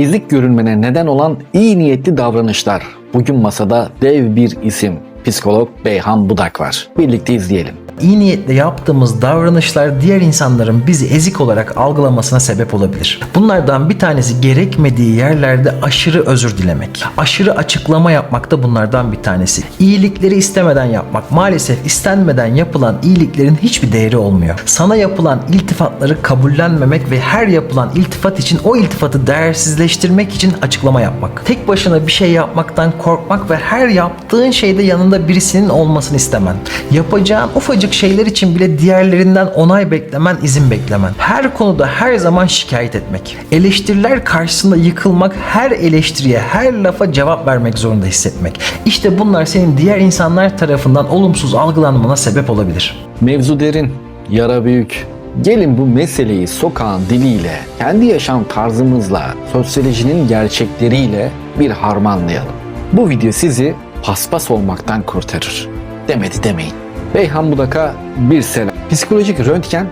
ezik görünmene neden olan iyi niyetli davranışlar. Bugün masada dev bir isim. Psikolog Beyhan Budak var. Birlikte izleyelim. İyi niyetle yaptığımız davranışlar diğer insanların bizi ezik olarak algılamasına sebep olabilir. Bunlardan bir tanesi gerekmediği yerlerde aşırı özür dilemek. Aşırı açıklama yapmak da bunlardan bir tanesi. İyilikleri istemeden yapmak. Maalesef istenmeden yapılan iyiliklerin hiçbir değeri olmuyor. Sana yapılan iltifatları kabullenmemek ve her yapılan iltifat için o iltifatı değersizleştirmek için açıklama yapmak. Tek başına bir şey yapmaktan korkmak ve her yaptığın şeyde yanında birisinin olmasını istemen. Yapacağın ufacık şeyler için bile diğerlerinden onay beklemen, izin beklemen. Her konuda her zaman şikayet etmek. Eleştiriler karşısında yıkılmak, her eleştiriye, her lafa cevap vermek zorunda hissetmek. İşte bunlar senin diğer insanlar tarafından olumsuz algılanmana sebep olabilir. Mevzu derin, yara büyük. Gelin bu meseleyi sokağın diliyle, kendi yaşam tarzımızla, sosyolojinin gerçekleriyle bir harmanlayalım. Bu video sizi paspas olmaktan kurtarır. Demedi demeyin. Beyhan Budak'a bir selam. Psikolojik röntgen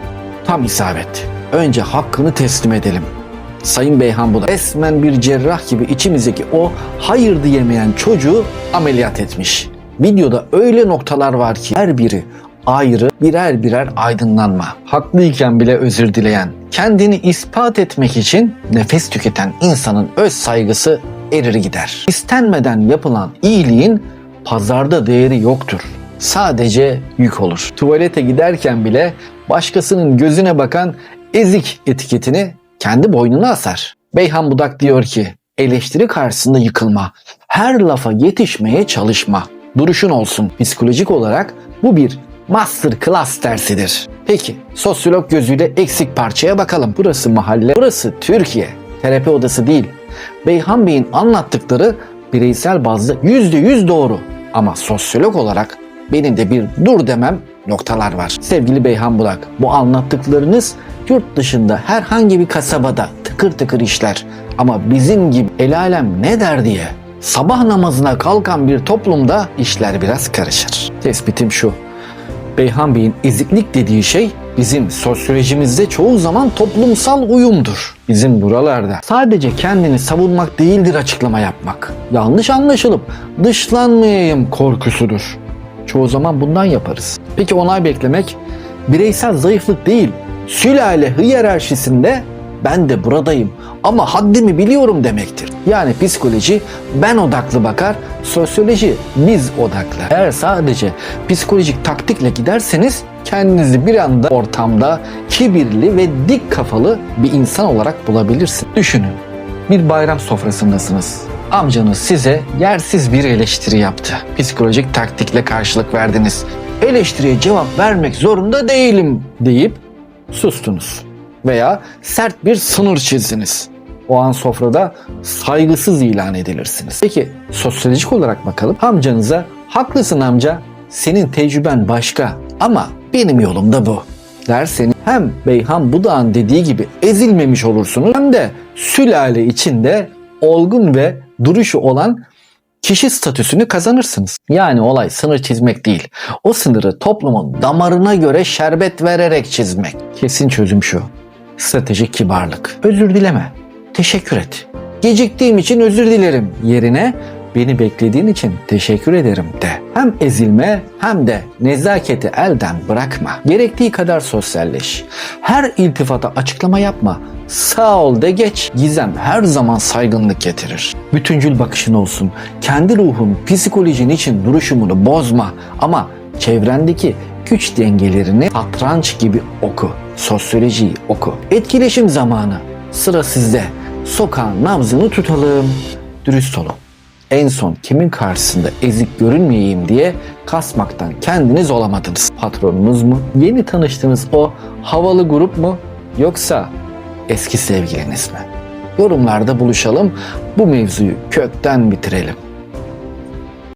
tam isabet. Önce hakkını teslim edelim. Sayın Beyhan Budak resmen bir cerrah gibi içimizdeki o hayır diyemeyen çocuğu ameliyat etmiş. Videoda öyle noktalar var ki her biri ayrı birer birer aydınlanma. Haklıyken bile özür dileyen, kendini ispat etmek için nefes tüketen insanın öz saygısı erir gider. İstenmeden yapılan iyiliğin pazarda değeri yoktur. Sadece yük olur. Tuvalete giderken bile başkasının gözüne bakan ezik etiketini kendi boynuna asar. Beyhan Budak diyor ki, eleştiri karşısında yıkılma, her lafa yetişmeye çalışma. Duruşun olsun. Psikolojik olarak bu bir master class dersidir. Peki, sosyolog gözüyle eksik parçaya bakalım. Burası mahalle, burası Türkiye. Terapi odası değil. Beyhan Bey'in anlattıkları bireysel bazda %100 doğru. Ama sosyolog olarak benim de bir dur demem noktalar var. Sevgili Beyhan Budak, bu anlattıklarınız yurt dışında herhangi bir kasabada tıkır tıkır işler. Ama bizim gibi el alem ne der diye sabah namazına kalkan bir toplumda işler biraz karışır. Tespitim şu. Beyhan Bey'in eziklik dediği şey bizim sosyolojimizde çoğu zaman toplumsal uyumdur. Bizim buralarda sadece kendini savunmak değildir açıklama yapmak. Yanlış anlaşılıp dışlanmayayım korkusudur. Çoğu zaman bundan yaparız. Peki onay beklemek bireysel zayıflık değil, sülale hiyerarşisinde ben de buradayım ama haddimi biliyorum demektir. Yani psikoloji ben odaklı bakar, sosyoloji biz odaklı. Eğer sadece psikolojik taktikle giderseniz kendinizi bir anda ortamda kibirli ve dik kafalı bir insan olarak bulabilirsiniz. Düşünün, bir bayram sofrasındasınız. Amcanız size yersiz bir eleştiri yaptı. Psikolojik taktikle karşılık verdiniz. Eleştiriye cevap vermek zorunda değilim deyip sustunuz. Veya sert bir sınır çizdiniz. O an sofrada saygısız ilan edilirsiniz. Peki sosyolojik olarak bakalım. Amcanıza haklısın amca senin tecrüben başka ama benim yolum da bu derseniz hem Beyhan Budağ'ın dediği gibi ezilmemiş olursunuz hem de sülale içinde olgun ve duruşu olan kişi statüsünü kazanırsınız. Yani olay sınır çizmek değil. O sınırı toplumun damarına göre şerbet vererek çizmek. Kesin çözüm şu. Stratejik kibarlık. Özür dileme. Teşekkür et. Geciktiğim için özür dilerim yerine beni beklediğin için teşekkür ederim de. Hem ezilme hem de nezaketi elden bırakma. Gerektiği kadar sosyalleş. Her iltifata açıklama yapma. Sağ ol de geç. Gizem her zaman saygınlık getirir. Bütüncül bakışın olsun. Kendi ruhun, psikolojin için duruşumunu bozma. Ama çevrendeki güç dengelerini satranç gibi oku. Sosyolojiyi oku. Etkileşim zamanı. Sıra sizde. Sokağın nabzını tutalım. Dürüst olun. En son kimin karşısında ezik görünmeyeyim diye kasmaktan kendiniz olamadınız. Patronunuz mu? Yeni tanıştığınız o havalı grup mu? Yoksa eski sevgiliniz mi? Yorumlarda buluşalım. Bu mevzuyu kökten bitirelim.